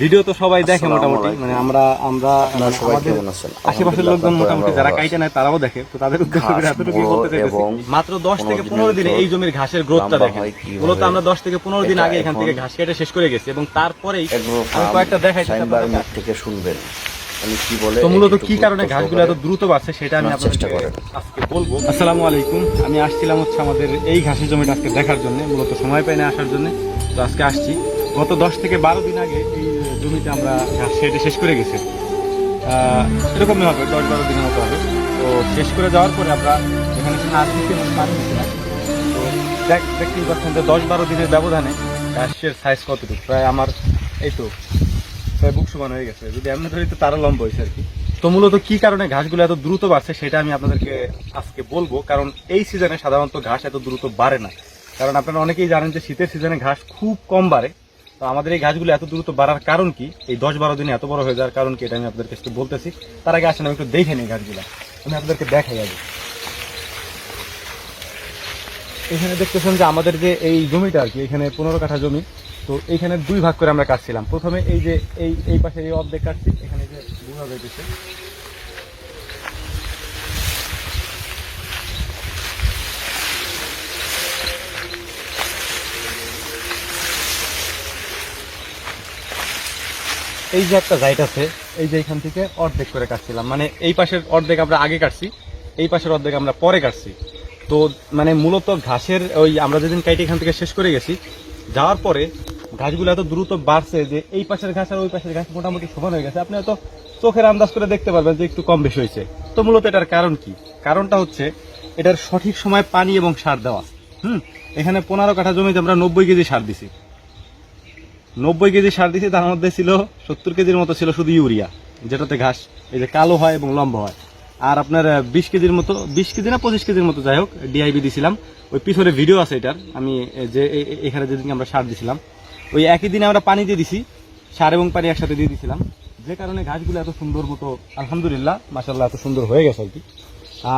Video তো সবাই দেখে মোটামুটি। মানে আমরা আমরা? আশেপাশের লোকজন মোটামুটি যারা। কাইটে নেয় তারাও দেখে। তো তাদের উদ্দেশ্য এতটুকু বলতে চাইতেছি। মাত্র দশ থেকে পনেরো দিনে এই জমির ঘাসের গ্রোথটা দেখেন। মূলত আমরা দশ থেকে পনেরো দিন আগে এখান থেকে ঘাস কেটে শেষ করে গেছি এবং তারপরেই আমি কয়েকটা মুখ থেকে শুনবেন। আমি কি বলে তো মূলত কি কারণে ঘাসগুলো এত দ্রুত বাড়ছে সেটা আমি চেষ্টা করেন। আজকে বলব। আসসালামু আলাইকুম। আমি আসছিলাম হচ্ছে আমাদের এই ঘাসের জমিটা আজকে দেখার জন্য মূলত সময় পাই না আসার জন্য। তো আজকে আসছি। গত দশ থেকে বারো দিন আগে এই জমিতে আমরা ঘাস কেটে শেষ করে গেছি। এরকমই হবে, দশ বারো দিনের মতো হবে। তো শেষ করে যাওয়ার পরে আমরা এখানে সার দিতে তো দেখ, দেখতেই পাচ্ছেন যে দশ বারো দিনের ব্যবধানে ঘাসের সাইজ কতটুকু? প্রায় আমার এই তো প্রায় বুক সমান হয়ে গেছে। যদি এমনি ধরি তো তারও লম্বা হয়েছে আর কি। তো মূলত কি কারণে ঘাসগুলো এত দ্রুত বাড়ছে সেটা আমি আপনাদেরকে আজকে বলব। কারণ এই সিজনে সাধারণত ঘাস এত দ্রুত বাড়ে না। কারণ আপনারা অনেকেই জানেন যে শীতের সিজনে ঘাস খুব কম বাড়ে। তো আমাদের এই গাছগুলো এত দ্রুত বাড়ার কারণ কি? এই দশ বারো দিনে এত বড় হয়ে যাওয়ার কারণ কি এটা আমি আপনাদেরকে একটু বলতেছি। তার আগে আসেন, আমি একটু দেখে নিই ঘাসগুলো আমি আপনাদেরকে দেখাই আগে। এখানে দেখতেছেন যে আমাদের যে এই জমিটা আর কি, এখানে পনেরো কাঠা জমি। তো এইখানে দুই ভাগ করে আমরা কাটছিলাম। প্রথমে এই যে এই এই পাশে এই অর্ধেক কাটছি, এখানে যে দুই ভাগ এই যে একটা জাইট আছে, এই যে এখান থেকে অর্ধেক করে কাটছিলাম। মানে এই পাশের অর্ধেক আমরা আগে কাটছি, এই পাশের অর্ধেক আমরা পরে কাটছি। তো মানে মূলত ঘাসের ওই আমরা যেদিন কাইটে এখান থেকে শেষ করে গেছি, যাওয়ার পরে ঘাসগুলো এত দ্রুত বাড়ছে যে এই পাশের ঘাস আর ওই পাশের ঘাস মোটামুটি সমান হয়ে গেছে। আপনি হয়তো চোখের আন্দাজ করে দেখতে পারবেন যে একটু কম বেশি হয়েছে। তো মূলত এটার কারণ কি? কারণটা হচ্ছে এটার সঠিক সময় পানি এবং সার দেওয়া। হুম? এখানে পনেরো কাঠা জমিতে আমরা নব্বই কেজি সার দিছি। নব্বই কেজি সার দিয়েছি তার মধ্যে ছিল সত্তর কেজির মতো ছিল শুধু ইউরিয়া, যেটাতে ঘাস, এই যে কালো হয় এবং লম্বা হয়। আর আপনার বিশ কেজির মতো, বিশ কেজি না পঁচিশ কেজির মতো যাই হোক ডিআইবি দিছিলাম। ওই পিছনে ভিডিও আছে এটার, আমি যে এখানে যেদিন আমরা সার দিছিলাম, ওই একই দিনে আমরা পানি দিয়ে দিছি, সার এবং পানি একসাথে দিয়ে দিছিলাম। যে কারণে ঘাসগুলো এত সুন্দর মতো, আলহামদুলিল্লাহ মাসাল্লাহ এত সুন্দর হয়ে গেছে আর কি।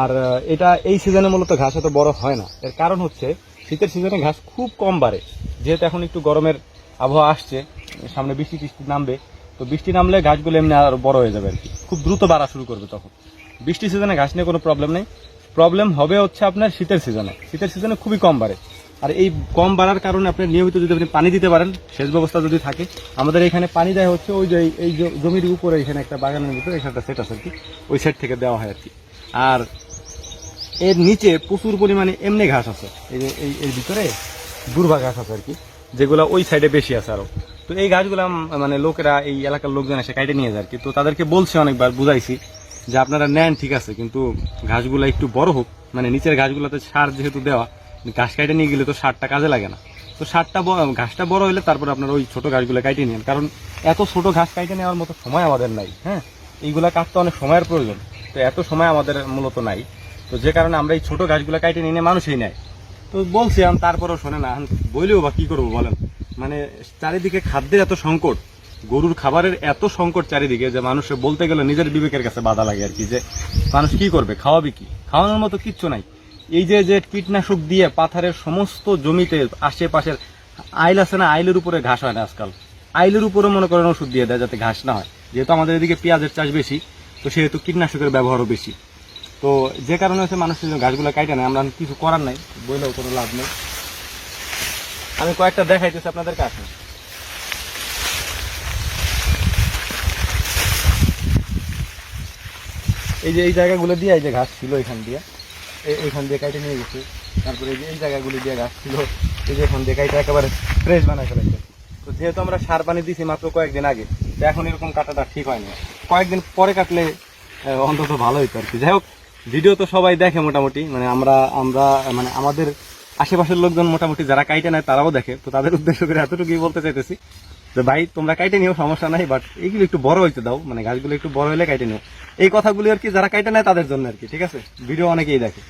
আর এটা এই সিজনে মূলত ঘাস এত বড় হয় না। এর কারণ হচ্ছে, শীতের সিজনে ঘাস খুব কম বাড়ে। যেহেতু এখন একটু গরমের আবহাওয়া আসছে, সামনে বৃষ্টি টিষ্টি নামবে, তো বৃষ্টি নামলে গাছগুলো এমনি আরও বড় হয়ে যাবে আর কি। খুব দ্রুত বাড়া শুরু করবে তখন। বৃষ্টি সিজনে ঘাস নিয়ে কোনো প্রবলেম নেই। প্রবলেম হবে হচ্ছে আপনার শীতের সিজনে শীতের সিজনে খুবই কম বাড়ে। আর এই কম বাড়ার কারণে আপনি নিয়মিত যদি আপনি পানি দিতে পারেন, সেচ ব্যবস্থা যদি থাকে, আমাদের এখানে পানি দেয় হচ্ছে ওই যে এই- জমির উপরে এখানে একটা বাগানের ভিতরে এখানে একটা সেট আছে আর কি। ওই সেট থেকে দেওয়া হয় আর কি। আর এর নিচে প্রচুর পরিমাণে এমনি ঘাস আছে। এই যে এই এর ভিতরে দুর্বা ঘাস আছে আর কি। যেগুলো ওই সাইডে বেশি আছে আরও। তো এই গাছগুলো মানে লোকেরা, এই এলাকার লোকজন এসে কাটে নিয়ে যায় কি তো তাদেরকে বলছে অনেকবার, বুঝাইছি যে আপনারা নেন, ঠিক আছে, কিন্তু ঘাসগুলো একটু বড় হোক। মানে নিচের ঘাসগুলোতে সার যেহেতু দেওয়া ঘাস কাটে নিয়ে গেলে তো সারটা কাজে লাগে না। তো সারটা ঘাসটা বড় হলে তারপর আপনার ওই ছোট ঘাসগুলো কাটে নেন কারণ এত ছোট ঘাস কাটে নেওয়ার মতো সময় আমাদের নাই হ্যাঁ? এইগুলা কাটতে অনেক সময়ের প্রয়োজন। তো এত সময় আমাদের মূলত নাই। তো যে কারণে আমরা এই ছোট গাছগুলো কাটে নিয়ে মানুষই নেয় তো বলছি, আমি, তারপরেও শোনে না। বইলেও বা কি করব বলেন? মানে চারিদিকে খাদ্যের এত সংকট, গরুর খাবারের এত সংকট চারিদিকে যে মানুষে বলতে গেলে নিজের বিবেকের কাছে বাধা লাগে আর কি, যে মানুষ কি করবে, খাওয়াবে কি? খাওয়ানোর মতো কিচ্ছু নাই। এই যে যে কীটনাশক দিয়ে পাথারের সমস্ত জমিতে আশেপাশের আইল আছে না, আইলের উপরে ঘাস হয় না আজকাল। আইলের উপরে মনে করেন ওষুধ দিয়ে দেয় যাতে ঘাস না হয়। যেহেতু আমাদের এদিকে পেঁয়াজের চাষ বেশি, তো সেহেতু কীটনাশকের ব্যবহারও বেশি। তো যে কারণে হচ্ছে জন্য গাছগুলো কাটে নেয় আমরা কিছু করার নাই, বইলেও কোনো লাভ নেই। আমি কয়েকটা দেখাইতেছি আপনাদের কাছে। এই যে এই জায়গাগুলো দিয়ে, এই যে ঘাস ছিল এখান দিয়ে এই- এইখান দিয়ে কাটে নিয়ে গেছে। তারপরে এই যে এই জায়গাগুলো দিয়ে ঘাস ছিল, এই যে এখান দিয়ে কাটে একেবারে ফ্রেশ বানায় ফেলেছে। তো যেহেতু আমরা সার পানি দিছি মাত্র কয়েকদিন আগে, তো এখন এরকম কাটাটা ঠিক হয়নি। কয়েকদিন পরে কাটলে অন্তত ভালো হইতো আর কি। যাই হোক ভিডিও তো সবাই দেখে মোটামুটি মানে আমরা আমরা মানে আমাদের আশেপাশের লোকজন মোটামুটি যারা কাইটে নেয় তারাও দেখে, তো তাদের উদ্দেশ্য করে এতটুকুই বলতে চাইতেছি যে ভাই, তোমরা কাইটে নিও, সমস্যা নাই বাট এইগুলো একটু বড় হইতে দাও মানে গাছগুলো একটু বড় হলে কাইটে নিও। এই কথাগুলি আর কি যারা কাইটে নেয় তাদের জন্য আর কি, ঠিক আছে? ভিডিও অনেকেই দেখে।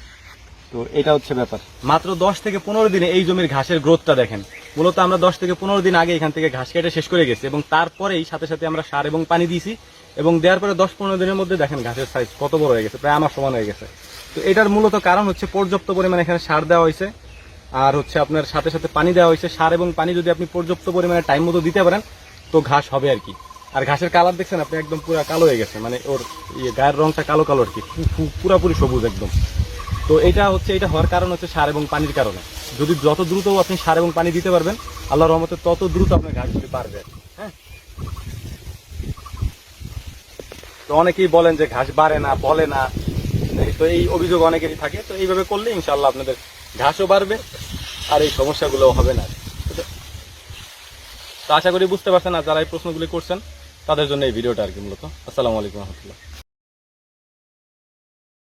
তো এটা হচ্ছে ব্যাপার। মাত্র দশ থেকে পনেরো দিনে এই জমির ঘাসের গ্রোথটা দেখেন। মূলত আমরা দশ থেকে পনেরো দিন আগে এখান থেকে ঘাস কেটে শেষ করে গেছি এবং তারপরেই সাথে সাথে আমরা সার এবং পানি দিয়েছি এবং দেওয়ার পরে দশ পনেরো দিনের মধ্যে দেখেন ঘাসের সাইজ কত বড় হয়ে গেছে, প্রায় আমার সমান হয়ে গেছে। তো এটার মূলত কারণ হচ্ছে পর্যাপ্ত পরিমাণে এখানে সার দেওয়া হয়েছে আর হচ্ছে আপনার সাথে সাথে পানি দেওয়া হয়েছে। সার এবং পানি যদি আপনি পর্যাপ্ত পরিমাণে টাইম মতো দিতে পারেন, তো ঘাস হবে আর কি। আর ঘাসের কালার দেখছেন আপনি, একদম পুরো কালো হয়ে গেছে মানে ওর ইয়ে গায়ের রংটা কালো কালো আর কি, পু- পু- সবুজ একদম। তো এটা হচ্ছে, এটা হওয়ার কারণ হচ্ছে সার এবং পানির কারণে। যদি যত দ্রুত আপনি সার এবং পানি দিতে পারবেন, আল্লাহর রহমতে তত দ্রুত আপনার ঘাসগুলি আর হ্যাঁ? তো অনেকেই বলেন যে ঘাস বাড়ে না বলে না। তো এই অভিযোগ অনেকেরই থাকে। তো এইভাবে করলে ইনশাল্লাহ আপনাদের ঘাসও বাড়বে, আর এই সমস্যাগুলো হবে না। তো আশা করি বুঝতে পারছেন আর যারা এই প্রশ্নগুলি করছেন, তাদের জন্য এই ভিডিওটা আর কি মূলত। আসসালামু আলাইকুম রহমতুল্লাহ।